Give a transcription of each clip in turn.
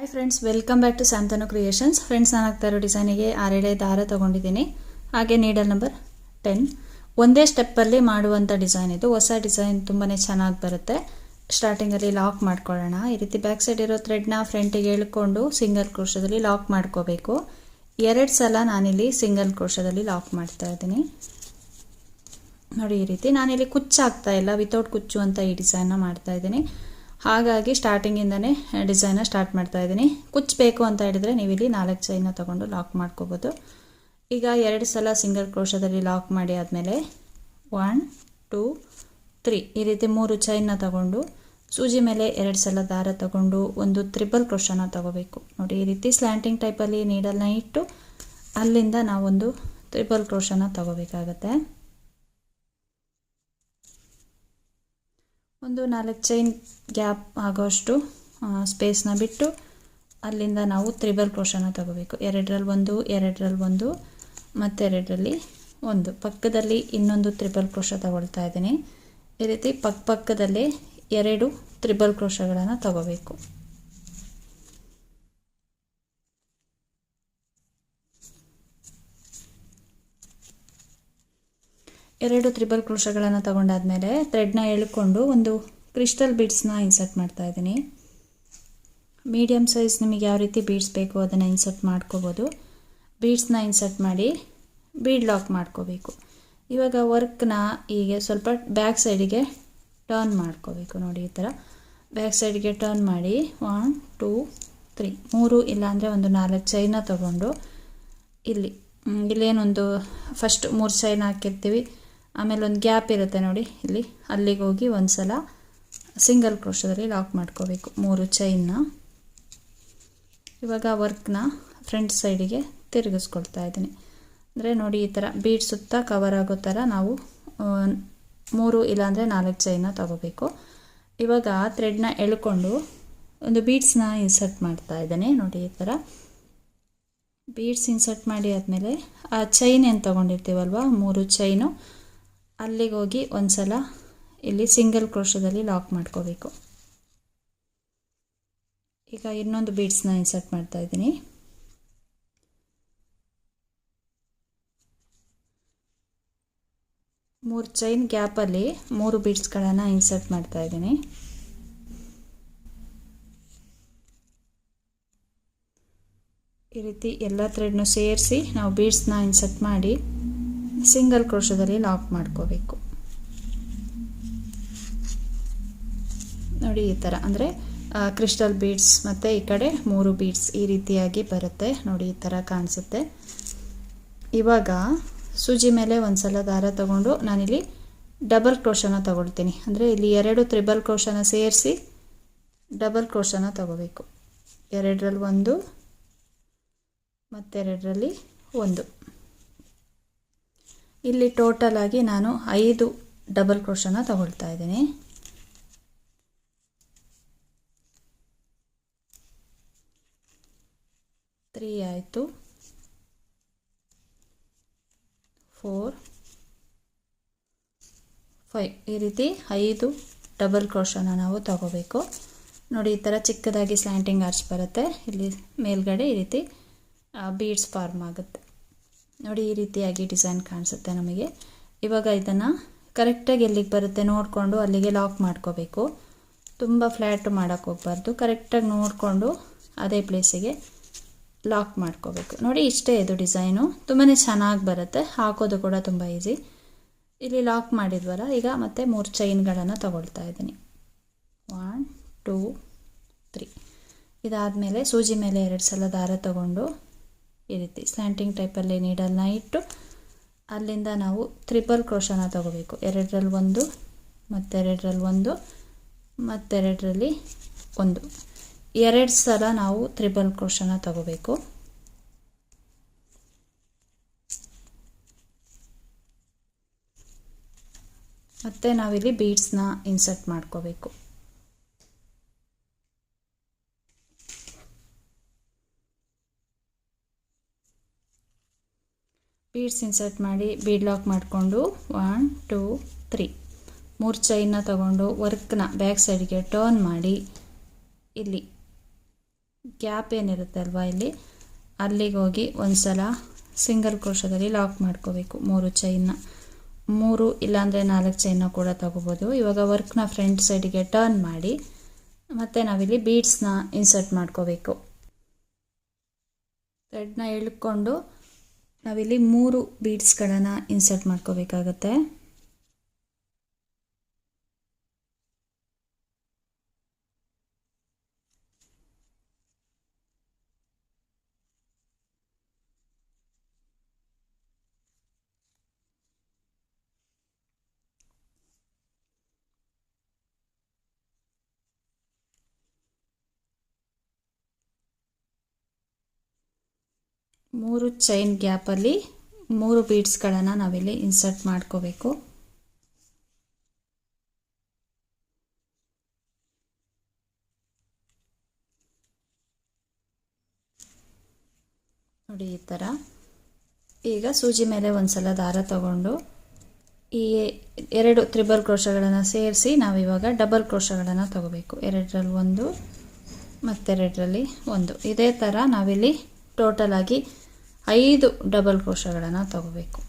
Hi friends welcome back to Santanu creations friends ನಾನು ಹಾಕ್ತಾ ಇರೋ ಡಿಸೈನಿಗೆ ಆರೇಳೆ ದಾರ ತೊಗೊಂಡಿದ್ದೀನಿ. ಹಾಗೆ ನೀಡಲ್ ನಂಬರ್ ಟೆನ್ ಒಂದೇ ಸ್ಟೆಪ್ಪಲ್ಲಿ ಮಾಡುವಂಥ ಡಿಸೈನ್ ಇದು. ಹೊಸ ಡಿಸೈನ್ ತುಂಬಾ ಚೆನ್ನಾಗಿ ಬರುತ್ತೆ. ಸ್ಟಾರ್ಟಿಂಗಲ್ಲಿ ಲಾಕ್ ಮಾಡ್ಕೊಳ್ಳೋಣ. ಈ ರೀತಿ ಬ್ಯಾಕ್ ಸೈಡ್ ಇರೋ ಥ್ರೆಡ್ನ ಫ್ರಂಟಿಗೆ ಎಳ್ಕೊಂಡು ಸಿಂಗಲ್ ಕ್ರೋಶದಲ್ಲಿ ಲಾಕ್ ಮಾಡ್ಕೋಬೇಕು. ಎರಡು ಸಲ ನಾನಿಲ್ಲಿ ಸಿಂಗಲ್ ಕ್ರೋಶದಲ್ಲಿ ಲಾಕ್ ಮಾಡ್ತಾ ಇದ್ದೀನಿ. ನೋಡಿ, ಈ ರೀತಿ ನಾನಿಲ್ಲಿ ಕುಚ್ಚು ಆಗ್ತಾ ಇಲ್ಲ. ವಿತೌಟ್ ಕುಚ್ಚು ಅಂತ ಈ ಡಿಸೈನ್ನ ಮಾಡ್ತಾ ಇದ್ದೀನಿ. ಹಾಗಾಗಿ ಸ್ಟಾರ್ಟಿಂಗಿಂದನೇ ಡಿಸೈನ ಸ್ಟಾರ್ಟ್ ಮಾಡ್ತಾ ಇದ್ದೀನಿ. ಕುಚ್ಚು ಬೇಕು ಅಂತ ಹೇಳಿದ್ರೆ ನೀವಿಲ್ಲಿ ನಾಲ್ಕು ಚೈನ ತಗೊಂಡು ಲಾಕ್ ಮಾಡ್ಕೋಬೋದು. ಈಗ ಎರಡು ಸಲ ಸಿಂಗಲ್ ಕ್ರೋಶದಲ್ಲಿ ಲಾಕ್ ಮಾಡಿ ಆದಮೇಲೆ ಒನ್ ಟೂ ತ್ರೀ ಈ ರೀತಿ ಮೂರು ಚೈನ್ನ ತಗೊಂಡು, ಸೂಜಿ ಮೇಲೆ ಎರಡು ಸಲ ದಾರ ತಗೊಂಡು ಒಂದು ತ್ರಿಬಲ್ ಕ್ರೋಶನ ತಗೋಬೇಕು. ನೋಡಿ, ಈ ರೀತಿ ಸ್ಲ್ಯಾಂಟಿಂಗ್ ಟೈಪಲ್ಲಿ ನೀಡಲ್ನ ಇಟ್ಟು ಅಲ್ಲಿಂದ ನಾವೊಂದು ತ್ರಿಬಲ್ ಕ್ರೋಶನ ತಗೋಬೇಕಾಗತ್ತೆ. ಒಂದು ನಾಲ್ಕು ಚೈನ್ ಗ್ಯಾಪ್ ಆಗೋಷ್ಟು ಸ್ಪೇಸ್ನ ಬಿಟ್ಟು ಅಲ್ಲಿಂದ ನಾವು ತ್ರಿಬಲ್ ಕ್ರೋಶನ ತಗೋಬೇಕು. ಎರಡರಲ್ಲಿ ಒಂದು ಎರಡರಲ್ಲಿ ಒಂದು, ಮತ್ತೆರಡರಲ್ಲಿ ಒಂದು. ಪಕ್ಕದಲ್ಲಿ ಇನ್ನೊಂದು ತ್ರಿಬಲ್ ಕ್ರೋಶ ತಗೊಳ್ತಾ ಇದ್ದೀನಿ. ಈ ರೀತಿ ಪಕ್ಕ ಪಕ್ಕದಲ್ಲೇ ಎರಡು ತ್ರಿಬಲ್ ಕ್ರೋಶಗಳನ್ನು ತಗೋಬೇಕು. ಎರಡು ತ್ರಿಬಲ್ ಕ್ರೋಶಗಳನ್ನು ತಗೊಂಡಾದ್ಮೇಲೆ ಥ್ರೆಡ್ನ ಎಳ್ಕೊಂಡು ಒಂದು ಕ್ರಿಸ್ಟಲ್ ಬೀಡ್ಸ್ನ ಇನ್ಸರ್ಟ್ ಮಾಡ್ತಾ ಇದ್ದೀನಿ. ಮೀಡಿಯಮ್ ಸೈಜ್ ನಿಮಗೆ ಯಾವ ರೀತಿ ಬೀಡ್ಸ್ ಬೇಕು ಅದನ್ನು ಇನ್ಸರ್ಟ್ ಮಾಡ್ಕೋಬೋದು. ಬೀಡ್ಸ್ನ ಇನ್ಸರ್ಟ್ ಮಾಡಿ ಬೀಡ್ ಲಾಕ್ ಮಾಡ್ಕೋಬೇಕು. ಇವಾಗ ವರ್ಕ್ನ ಹೀಗೆ ಸ್ವಲ್ಪ ಬ್ಯಾಕ್ ಸೈಡಿಗೆ ಟರ್ನ್ ಮಾಡ್ಕೋಬೇಕು ನೋಡಿ ಈ ಥರ. ಬ್ಯಾಕ್ ಸೈಡ್ಗೆ ಟರ್ನ್ ಮಾಡಿ ಒನ್ ಟೂ ತ್ರೀ ಮೂರು ಇಲ್ಲಾಂದರೆ ಒಂದು ನಾಲ್ಕು ಚೈನ ತಗೊಂಡು ಇಲ್ಲಿ ಇಲ್ಲೇನೊಂದು ಫಸ್ಟ್ ಮೂರು ಚೈನ್ ಹಾಕಿರ್ತೀವಿ. ಆಮೇಲೆ ಒಂದು ಗ್ಯಾಪ್ ಇರುತ್ತೆ ನೋಡಿ ಇಲ್ಲಿ. ಅಲ್ಲಿಗೆ ಹೋಗಿ ಒಂದು ಸಲ ಸಿಂಗಲ್ ಕ್ರೋಶದಲ್ಲಿ ಲಾಕ್ ಮಾಡ್ಕೋಬೇಕು ಮೂರು ಚೈನ್ನ ಇವಾಗ ವರ್ಕ್ನ ಫ್ರಂಟ್ ಸೈಡಿಗೆ ತಿರುಗಿಸ್ಕೊಳ್ತಾ ಇದ್ದೀನಿ. ಅಂದರೆ ನೋಡಿ ಈ ಥರ ಬೀಡ್ ಸುತ್ತ ಕವರ್ ಆಗೋ ಥರ ನಾವು ಮೂರು ಇಲ್ಲಾಂದರೆ ನಾಲ್ಕು ಚೈನ ತಗೋಬೇಕು. ಇವಾಗ ಥ್ರೆಡ್ನ ಎಳ್ಕೊಂಡು ಒಂದು ಬೀಡ್ಸ್ನ ಇನ್ಸರ್ಟ್ ಮಾಡ್ತಾ ಇದ್ದೇನೆ ನೋಡಿ ಈ ಥರ ಬೀಡ್ಸ್ ಇನ್ಸರ್ಟ್ ಮಾಡಿ ಆದಮೇಲೆ ಆ ಚೈನ್ ಏನು ತೊಗೊಂಡಿರ್ತೀವಲ್ವ, ಮೂರು ಚೈನು ಅಲ್ಲಿಗೆ ಹೋಗಿ ಒಂದು ಸಲ ಇಲ್ಲಿ ಸಿಂಗಲ್ ಕ್ರೋಶದಲ್ಲಿ ಲಾಕ್ ಮಾಡ್ಕೋಬೇಕು. ಈಗ ಇನ್ನೊಂದು ಬೀಡ್ಸ್ನ ಇನ್ಸರ್ಟ್ ಮಾಡ್ತಾ ಇದ್ದೀನಿ. ಮೂರು ಚೈನ್ ಗ್ಯಾಪಲ್ಲಿ ಮೂರು ಬೀಡ್ಸ್ಗಳನ್ನು ಇನ್ಸರ್ಟ್ ಮಾಡ್ತಾ ಇದ್ದೀನಿ. ಈ ರೀತಿ ಎಲ್ಲ ಥ್ರೆಡ್ನು ಸೇರಿಸಿ ನಾವು ಬೀಡ್ಸ್ನ ಇನ್ಸರ್ಟ್ ಮಾಡಿ ಸಿಂಗಲ್ ಕ್ರೋಶದಲ್ಲಿ ಲಾಕ್ ಮಾಡ್ಕೋಬೇಕು. ನೋಡಿ ಈ ಥರ ಅಂದರೆ ಕ್ರಿಸ್ಟಲ್ ಬೀಡ್ಸ್ ಮತ್ತು ಈ ಕಡೆ ಮೂರು ಬೀಡ್ಸ್ ಈ ರೀತಿಯಾಗಿ ಬರುತ್ತೆ. ನೋಡಿ ಈ ಥರ ಕಾಣಿಸುತ್ತೆ. ಇವಾಗ ಸೂಜಿ ಮೇಲೆ ಒಂದು ಸಲ ದಾರ ತಗೊಂಡು ನಾನಿಲ್ಲಿ ಡಬಲ್ ಕ್ರೋಶನ ತಗೊಳ್ತೀನಿ. ಅಂದರೆ ಇಲ್ಲಿ ಎರಡು ತ್ರಿಬಲ್ ಕ್ರೋಶನ ಸೇರಿಸಿ ಡಬಲ್ ಕ್ರೋಶನ ತಗೋಬೇಕು. ಎರಡರಲ್ಲಿ ಒಂದು, ಮತ್ತೆರಡರಲ್ಲಿ ಒಂದು. ಇಲ್ಲಿ ಟೋಟಲ್ ಆಗಿ ನಾನು ಐದು ಡಬಲ್ ಕ್ರೋಶನ ತಗೊಳ್ತಾ ಇದ್ದೀನಿ. ತ್ರೀ ಆಯಿತು. ಫೋರ್ ಫೈವ್ ಈ ರೀತಿ ಐದು ಡಬಲ್ ಕ್ರೋಶನ ನಾವು ತಗೋಬೇಕು. ನೋಡಿ, ಈ ಥರ ಚಿಕ್ಕದಾಗಿ ಸ್ಲ್ಯಾಂಟಿಂಗ್ ಆರ್ಚ್ ಬರುತ್ತೆ. ಇಲ್ಲಿ ಮೇಲ್ಗಡೆ ಈ ರೀತಿ ಬೀಡ್ಸ್ ಫಾರ್ಮ್ ಆಗುತ್ತೆ. ನೋಡಿ ಈ ರೀತಿಯಾಗಿ ಡಿಸೈನ್ ಕಾಣಿಸುತ್ತೆ ನಮಗೆ. ಇವಾಗ ಇದನ್ನು ಕರೆಕ್ಟಾಗಿ ಎಲ್ಲಿಗೆ ಬರುತ್ತೆ ನೋಡಿಕೊಂಡು ಅಲ್ಲಿಗೆ ಲಾಕ್ ಮಾಡ್ಕೋಬೇಕು. ತುಂಬ ಫ್ಲ್ಯಾಟ್ ಮಾಡೋಕ್ಕೆ ಹೋಗ್ಬಾರ್ದು. ಕರೆಕ್ಟಾಗಿ ನೋಡಿಕೊಂಡು ಅದೇ ಪ್ಲೇಸಿಗೆ ಲಾಕ್ ಮಾಡ್ಕೋಬೇಕು. ನೋಡಿ ಇಷ್ಟೇ ಇದು ಡಿಸೈನು. ತುಂಬಾ ಚೆನ್ನಾಗಿ ಬರುತ್ತೆ. ಹಾಕೋದು ಕೂಡ ತುಂಬ ಈಸಿ ಇಲ್ಲಿ ಲಾಕ್ ಮಾಡಿದ್ವಲ್ಲ, ಈಗ ಮತ್ತೆ ಮೂರು ಚೈನ್ಗಳನ್ನು ತಗೊಳ್ತಾ ಇದ್ದೀನಿ. ಒನ್ ಟೂ ತ್ರೀ ಇದಾದಮೇಲೆ ಸೂಜಿ ಮೇಲೆ ಎರಡು ಸಲ ದಾರ ತಗೊಂಡು ಈ ರೀತಿ ಸ್ಲ್ಯಾಂಟಿಂಗ್ ಟೈಪಲ್ಲಿ ನೀಡಲ್ನ ಇಟ್ಟು ಅಲ್ಲಿಂದ ನಾವು ತ್ರಿಬಲ್ ಕ್ರೋಶನ ತಗೋಬೇಕು. ಎರಡರಲ್ಲಿ ಒಂದು, ಮತ್ತೆರಡರಲ್ಲಿ ಒಂದು ಮತ್ತೆರಡರಲ್ಲಿ ಒಂದು. ಎರಡು ಸಲ ನಾವು ತ್ರಿಬಲ್ ಕ್ರೋಶನ ತಗೋಬೇಕು. ಮತ್ತು ನಾವಿಲ್ಲಿ ಬೀಡ್ಸ್ನ ಇನ್ಸರ್ಟ್ ಮಾಡ್ಕೋಬೇಕು. ಬೀಡ್ಸ್ ಇನ್ಸರ್ಟ್ ಮಾಡಿ ಬೀಡ್ ಲಾಕ್ ಮಾಡಿಕೊಂಡು ಒನ್, ಟೂ, ತ್ರೀ. ಮೂರು ಚೈನ್ನ ತಗೊಂಡು ವರ್ಕ್ನ ಬ್ಯಾಕ್ ಸೈಡ್ಗೆ ಟರ್ನ್ ಮಾಡಿ ಇಲ್ಲಿ. ಗ್ಯಾಪ್ ಏನಿರುತ್ತೆ ಅಲ್ವಾ ಇಲ್ಲಿ? ಅಲ್ಲಿಗೆ ಹೋಗಿ ಒಂದು ಸಲ ಸಿಂಗಲ್ ಕ್ರೋಶದಲ್ಲಿ ಲಾಕ್ ಮಾಡ್ಕೋಬೇಕು ಮೂರು ಚೈನ್ನ. ಮೂರು ಇಲ್ಲಾಂದರೆ ನಾಲ್ಕು ಚೈನ್ನ ಕೂಡ ತಗೋಬೋದು. ಇವಾಗ ವರ್ಕ್ನ ಫ್ರಂಟ್ ಸೈಡಿಗೆ ಟರ್ನ್ ಮಾಡಿ ಮತ್ತು ನಾವಿಲ್ಲಿ ಬೀಡ್ಸ್ನ ಇನ್ಸರ್ಟ್ ಮಾಡ್ಕೋಬೇಕು. ಥ್ರೆಡ್ನ ಎಳ್ಕೊಂಡು ನಾವಿಲ್ಲಿ ಮೂರು ಬೀಡ್ಸ್ಗಳನ್ನು ಇನ್ಸರ್ಟ್ ಮಾಡ್ಕೋಬೇಕಾಗತ್ತೆ. ಮೂರು ಚೈನ್ ಗ್ಯಾಪಲ್ಲಿ ಮೂರು ಬೀಡ್ಸ್ಗಳನ್ನು ನಾವಿಲ್ಲಿ ಇನ್ಸರ್ಟ್ ಮಾಡ್ಕೋಬೇಕು. ನೋಡಿ ಈ ಥರ ಈಗ ಸೂಜಿ ಮೇಲೆ ಒಂದು ಸಲ ದಾರ ತಗೊಂಡು ಈ ಎರಡು ತ್ರಿಬಲ್ ಕ್ರೋಶಗಳನ್ನು ಸೇರಿಸಿ ನಾವಿವಾಗ ಡಬಲ್ ಕ್ರೋಶಗಳನ್ನು ತಗೋಬೇಕು. ಎರಡರಲ್ಲಿ ಒಂದು, ಮತ್ತೆರಡರಲ್ಲಿ ಒಂದು. ಇದೇ ಥರ ನಾವಿಲ್ಲಿ ಟೋಟಲ್ ಆಗಿ ಐದು ಡಬಲ್ ಕ್ರೋಶಗಳನ್ನು ತಗೋಬೇಕು.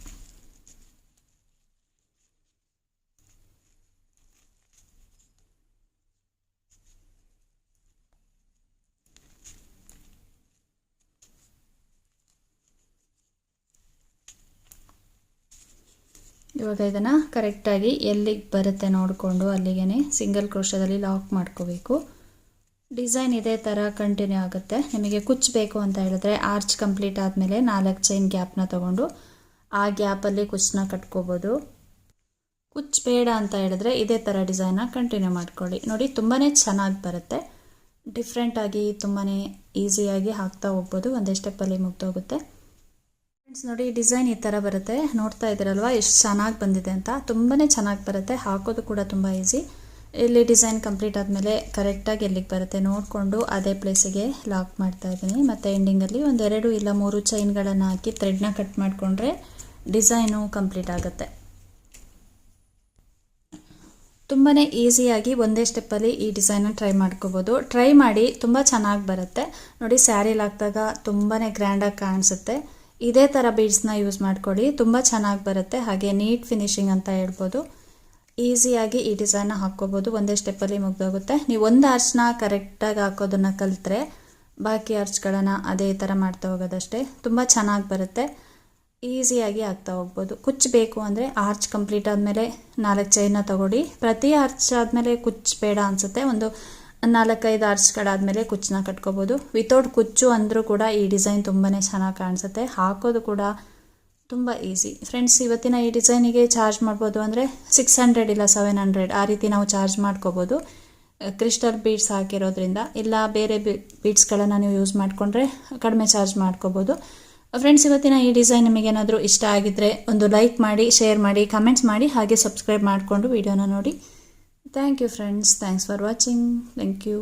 ಇವಾಗ ಇದನ್ನು ಕರೆಕ್ಟಾಗಿ ಎಲ್ಲಿಗೆ ಬರುತ್ತೆ ನೋಡಿಕೊಂಡು ಅಲ್ಲಿಗೆ ಸಿಂಗಲ್ ಕ್ರೋಶದಲ್ಲಿ ಲಾಕ್ ಮಾಡ್ಕೋಬೇಕು. ಡಿಸೈನ್ ಇದೇ ಥರ ಕಂಟಿನ್ಯೂ ಆಗುತ್ತೆ. ನಿಮಗೆ ಕುಚ್ ಬೇಕು ಅಂತ ಹೇಳಿದ್ರೆ ಆರ್ಚ್ ಕಂಪ್ಲೀಟ್ ಆದಮೇಲೆ ನಾಲ್ಕು ಚೈನ್ ಗ್ಯಾಪ್ನ ತಗೊಂಡು ಆ ಗ್ಯಾಪಲ್ಲಿ ಕುಚ್ಚನ್ನ ಕಟ್ಕೋಬೋದು. ಕುಚ್ ಬೇಡ ಅಂತ ಹೇಳಿದ್ರೆ ಇದೇ ಥರ ಡಿಸೈನ್ನ ಕಂಟಿನ್ಯೂ ಮಾಡ್ಕೊಳ್ಳಿ. ನೋಡಿ ತುಂಬಾ ಚೆನ್ನಾಗಿ ಬರುತ್ತೆ. ಡಿಫ್ರೆಂಟಾಗಿ ತುಂಬಾ ಈಸಿಯಾಗಿ ಹಾಕ್ತಾ ಹೋಗ್ಬೋದು. ಒಂದೇ ಸ್ಟೆಪ್ಪಲ್ಲಿ ಮುಗ್ದೋಗುತ್ತೆ. ಫ್ರೆಂಡ್ಸ್ ನೋಡಿ ಡಿಸೈನ್ ಈ ಥರ ಬರುತ್ತೆ. ನೋಡ್ತಾ ಇದ್ದೀರಲ್ವ? ಎಷ್ಟು ಚೆನ್ನಾಗಿ ಬಂದಿದೆ ಅಂತ. ತುಂಬಾ ಚೆನ್ನಾಗಿ ಬರುತ್ತೆ. ಹಾಕೋದು ಕೂಡ ತುಂಬ ಈಸಿ. ಇಲ್ಲಿ ಡಿಸೈನ್ ಕಂಪ್ಲೀಟ್ ಆದಮೇಲೆ ಕರೆಕ್ಟಾಗಿ ಎಲ್ಲಿಗೆ ಬರುತ್ತೆ ನೋಡಿಕೊಂಡು ಅದೇ ಪ್ಲೇಸಿಗೆ ಲಾಕ್ ಮಾಡ್ತಾ ಇದ್ದೀನಿ. ಮತ್ತು ಎಂಡಿಂಗಲ್ಲಿ ಒಂದೆರಡು ಇಲ್ಲ ಮೂರು ಚೈನ್ಗಳನ್ನು ಹಾಕಿ ಥ್ರೆಡ್ನ ಕಟ್ ಮಾಡಿಕೊಂಡ್ರೆ ಡಿಸೈನು ಕಂಪ್ಲೀಟ್ ಆಗುತ್ತೆ. ತುಂಬಾ ಈಸಿಯಾಗಿ ಒಂದೇ ಸ್ಟೆಪ್ಪಲ್ಲಿ ಈ ಡಿಸೈನ ಟ್ರೈ ಮಾಡ್ಕೋಬೋದು. ಟ್ರೈ ಮಾಡಿ ತುಂಬ ಚೆನ್ನಾಗಿ ಬರುತ್ತೆ. ನೋಡಿ ಸ್ಯಾರಿಲಿ ಹಾಕಿದಾಗ ತುಂಬಾ ಗ್ರ್ಯಾಂಡಾಗಿ ಕಾಣಿಸುತ್ತೆ. ಇದೇ ಥರ ಬೀಡ್ಸ್ನ ಯೂಸ್ ಮಾಡ್ಕೊಳ್ಳಿ. ತುಂಬ ಚೆನ್ನಾಗಿ ಬರುತ್ತೆ. ಹಾಗೆ ನೀಟ್ ಫಿನಿಶಿಂಗ್ ಅಂತ ಹೇಳ್ಬೋದು. ಈಸಿಯಾಗಿ ಈ ಡಿಸೈನ್ನ ಹಾಕ್ಕೋಬೋದು. ಒಂದೇ ಸ್ಟೆಪ್ಪಲ್ಲಿ ಮುಗ್ದೋಗುತ್ತೆ. ನೀವು ಒಂದು ಆರ್ಚ್ನ ಕರೆಕ್ಟಾಗಿ ಹಾಕೋದನ್ನು ಕಲಿತ್ರೆ ಬಾಕಿ ಆರ್ಚ್ಗಳನ್ನು ಅದೇ ಥರ ಮಾಡ್ತಾ ಹೋಗೋದಷ್ಟೇ. ತುಂಬ ಚೆನ್ನಾಗಿ ಬರುತ್ತೆ. ಈಸಿಯಾಗಿ ಆಗ್ತಾ ಹೋಗ್ಬೋದು. ಕುಚ್ಚು ಬೇಕು ಅಂದರೆ ಆರ್ಚ್ ಕಂಪ್ಲೀಟ್ ಆದಮೇಲೆ ನಾಲ್ಕು ಚೈನ ತಗೊಳ್ಳಿ. ಪ್ರತಿ ಆರ್ಚ್ ಆದಮೇಲೆ ಕುಚ್ಚು ಬೇಡ ಅನಿಸುತ್ತೆ. ಒಂದು ನಾಲ್ಕೈದು ಆರ್ಚ್ಗಳಾದಮೇಲೆ ಕುಚ್ಚನ್ನ ಕಟ್ಕೋಬೋದು. ವಿತೌಟ್ ಕುಚ್ಚು ಅಂದರೂ ಕೂಡ ಈ ಡಿಸೈನ್ ತುಂಬಾ ಚೆನ್ನಾಗಿ ಕಾಣಿಸುತ್ತೆ. ಹಾಕೋದು ಕೂಡ ತುಂಬ ಈಸಿ ಫ್ರೆಂಡ್ಸ್ ಇವತ್ತಿನ ಈ ಡಿಸೈನಿಗೆ ಚಾರ್ಜ್ ಮಾಡ್ಬೋದು ಅಂದರೆ ಸಿಕ್ಸ್ ಹಂಡ್ರೆಡ್ ಇಲ್ಲ ಸೆವೆನ್ ಹಂಡ್ರೆಡ್ ಆ ರೀತಿ ನಾವು ಚಾರ್ಜ್ ಮಾಡ್ಕೋಬೋದು. ಕ್ರಿಸ್ಟಲ್ ಬೀಡ್ಸ್ ಹಾಕಿರೋದ್ರಿಂದ ಇಲ್ಲ ಬೇರೆ ಬೀಡ್ಸ್ಗಳನ್ನು ನೀವು ಯೂಸ್ ಮಾಡಿಕೊಂಡ್ರೆ ಕಡಿಮೆ ಚಾರ್ಜ್ ಮಾಡ್ಕೋಬೋದು. ಫ್ರೆಂಡ್ಸ್ ಇವತ್ತಿನ ಈ ಡಿಸೈನ್ ನಿಮಗೇನಾದರೂ ಇಷ್ಟ ಆಗಿದ್ದರೆ ಒಂದು ಲೈಕ್ ಮಾಡಿ ಶೇರ್ ಮಾಡಿ ಕಮೆಂಟ್ಸ್ ಮಾಡಿ, ಹಾಗೆ ಸಬ್ಸ್ಕ್ರೈಬ್ ಮಾಡಿಕೊಂಡು ವಿಡಿಯೋನ ನೋಡಿ. Thank you friends thanks for watching thank you